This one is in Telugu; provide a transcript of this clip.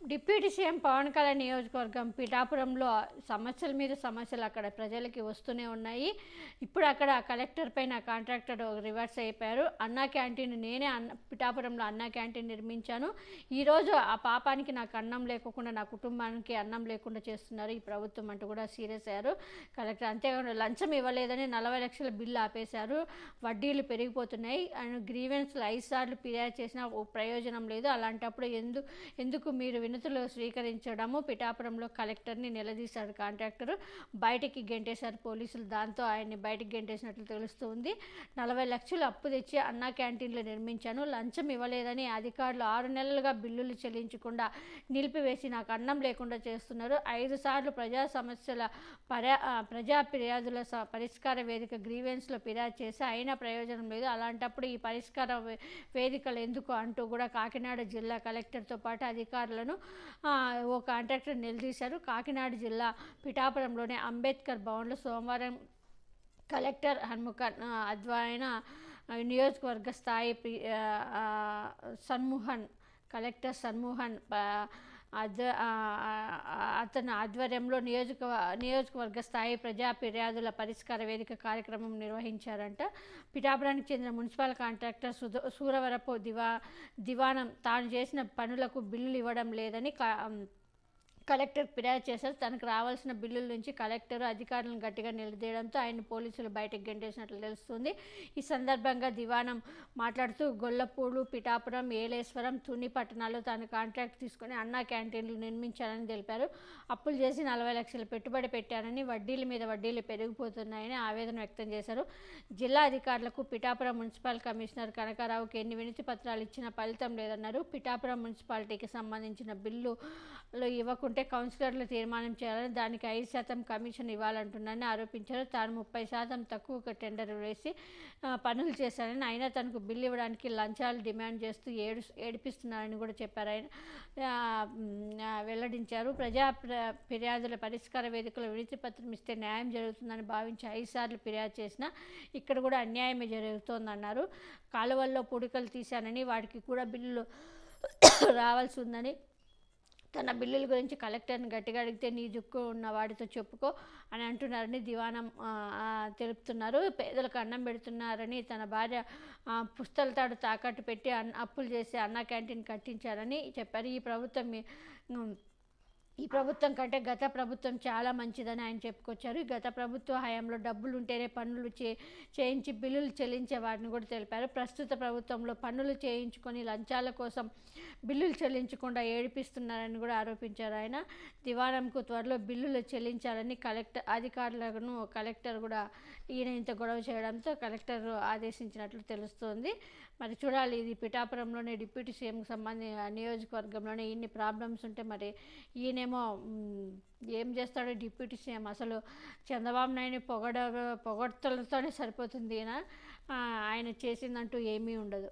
డిప్యూటీ సీఎం పవన్ కళ్యాణ్ నియోజకవర్గం పిఠాపురంలో సమస్యల మీద సమస్యలు అక్కడ ప్రజలకి వస్తూనే ఉన్నాయి. ఇప్పుడు అక్కడ కలెక్టర్ పైన కాంట్రాక్టర్ రివర్స్ అయిపోయారు. అన్నా క్యాంటీన్ నేనే అన్న పిఠాపురంలో అన్నా క్యాంటీన్ నిర్మించాను. ఈరోజు ఆ పాపానికి నాకు అన్నం లేకుండా నా కుటుంబానికి అన్నం లేకుండా చేస్తున్నారు. ఈ ప్రభుత్వం అంటూ కూడా సీరియస్ అయ్యారు. కలెక్టర్ అంతేకాకుండా లంచం ఇవ్వలేదని నలభై లక్షల బిల్లు ఆపేశారు. వడ్డీలు పెరిగిపోతున్నాయి. అండ్ గ్రీవెన్స్లు ఐదు సార్లు ఫిర్యాదు చేసినా ఓ ప్రయోజనం లేదు. అలాంటప్పుడు ఎందు ఎందుకు మీరు వినతులు స్వీకరించడము పిఠాపురంలో కలెక్టర్ని నిలదీశాడు కాంట్రాక్టర్. బయటికి గెంటేశారు పోలీసులు. దాంతో ఆయన్ని బయటికి గెంటేసినట్లు తెలుస్తుంది నలభై లక్షలు అప్పు తెచ్చి అన్నా క్యాంటీన్లు నిర్మించాను. లంచం ఇవ్వలేదని అధికారులు ఆరు నెలలుగా బిల్లులు చెల్లించకుండా నిలిపివేసి నాకు అన్నం లేకుండా చేస్తున్నారు. ఐదు సార్లు ప్రజా సమస్యల పర్యా ప్రజా ఫిర్యాదుల స- పరిష్కార వేదిక గ్రీవెన్స్లో ఫిర్యాదు చేసి అయినా ప్రయోజనం లేదు. అలాంటప్పుడు ఈ పరిష్కార వేదికలు ఎందుకు అంటూ కూడా కాకినాడ జిల్లా కలెక్టర్తో పాటు అధికారులను ఓ కాంట్రాక్టర్ నిలదీశారు. కాకినాడ జిల్లా పిఠాపురంలోని అంబేద్కర్ భవన్లో సోమవారం కలెక్టర్ హన్ముఖ అధ్వాయన నియోజకవర్గ స్థాయి పి- సన్మోహన్ కలెక్టర్ సన్మోహన్ అతను ఆధ్వర్యంలో నియోజక నియోజకవర్గ స్థాయి ప్రజా ఫిర్యాదుల పరిష్కార వేదిక కార్యక్రమం నిర్వహించారంట. పిఠాపురానికి చెందిన మున్సిపల్ కాంట్రాక్టర్ సుధ సూరవరపు దివా దివానం తాను చేసిన పనులకు బిల్లులు ఇవ్వడం లేదని క- కలెక్టర్ ఫిర్యాదు చేశారు. తనకు రావాల్సిన బిల్లుల నుంచి కలెక్టర్ అధికారులను గట్టిగా నిలదీయడంతో ఆయన పోలీసులు బయటకు గెంటేసినట్లు తెలుస్తుంది. ఈ సందర్భంగా దివానం మాట్లాడుతూ గొల్లపూడు పిఠాపురం ఏలేశ్వరం తుని పట్టణాల్లో తాను కాంట్రాక్ట్ తీసుకుని అన్నా క్యాంటీన్లు నిర్మించాలని తెలిపారు. అప్పులు చేసి నలభై లక్షలు పెట్టుబడి పెట్టారని వడ్డీల మీద వడ్డీలు పెరిగిపోతున్నాయని ఆవేదన వ్యక్తం చేశారు. జిల్లా అధికారులకు పిఠాపురం మున్సిపల్ కమిషనర్ కనకారావుకి ఎన్ని వినతి పత్రాలు ఇచ్చినా ఫలితం లేదన్నారు. పిఠాపురం మున్సిపాలిటీకి సంబంధించిన బిల్లులు ఇవ్వకుంటే కౌన్సిలర్లు తీర్మానం చేయాలని దానికి ఐదు శాతం కమిషన్ ఇవ్వాలంటున్నారని ఆరోపించారు. తాను ముప్పై శాతం తక్కువ టెండర్ వేసి పనులు చేశానని అయినా తనకు బిల్లు ఇవ్వడానికి లంచాలు డిమాండ్ చేస్తూ ఏడు ఏడిపిస్తున్నారని కూడా చెప్పారు ఆయన. వెల్లడించారు. ప్రజా ఫిర్యాదుల పరిష్కార వేదికలో వినతి పత్రం ఇస్తే న్యాయం జరుగుతుందని భావించి ఐదు సార్లు ఫిర్యాదు చేసినా ఇక్కడ కూడా అన్యాయమే జరుగుతోందన్నారు. కాలువల్లో పుడికలు తీశానని వాటికి కూడా బిల్లులు రావాల్సి ఉందని తన బిల్లుల గురించి కలెక్టర్ని గట్టిగా అడిగితే నీ జుక్కు ఉన్న వాడితో చెప్పుకో అని అంటున్నారని దివానం తెలుపుతున్నారు. పేదలకు అన్నం పెడుతున్నారని తన భార్య పుస్తల తాడు తాకట్టు పెట్టి అన్ అప్పులు చేసి అన్న క్యాంటీన్ కట్టించారని చెప్పారు. ఈ ప్రభుత్వం ఈ ప్రభుత్వం కంటే గత ప్రభుత్వం చాలా మంచిదని ఆయన చెప్పుకొచ్చారు. గత ప్రభుత్వ హయాంలో డబ్బులు ఉంటేనే పన్నులు చే చేయించి బిల్లులు చెల్లించే వారిని కూడా తెలిపారు. ప్రస్తుత ప్రభుత్వంలో పన్నులు చేయించుకొని లంచాల కోసం బిల్లులు చెల్లించకుండా ఏడిపిస్తున్నారని కూడా ఆరోపించారు ఆయన. దివాణంకు త్వరలో బిల్లులు చెల్లించాలని కలెక్టర్ అధికారులను కలెక్టర్ కూడా ఈయన ఇంత గొడవ చేయడంతో కలెక్టర్ ఆదేశించినట్లు తెలుస్తోంది. మరి చూడాలి ఇది పిఠాపురంలోనే డిప్యూటీ సీఎంకి సంబంధించిన నియోజకవర్గంలోనే ఇన్ని ప్రాబ్లమ్స్ ఉంటే మరి ఈయనే మ్, ఏం చేస్తాడో డిప్యూటీ సీఎం. అసలు చంద్రబాబు నాయుడు పొగడ పొగడ్తలతోనే సరిపోతుంది ఈయన. ఆయన చేసిందంటూ ఏమీ ఉండదు.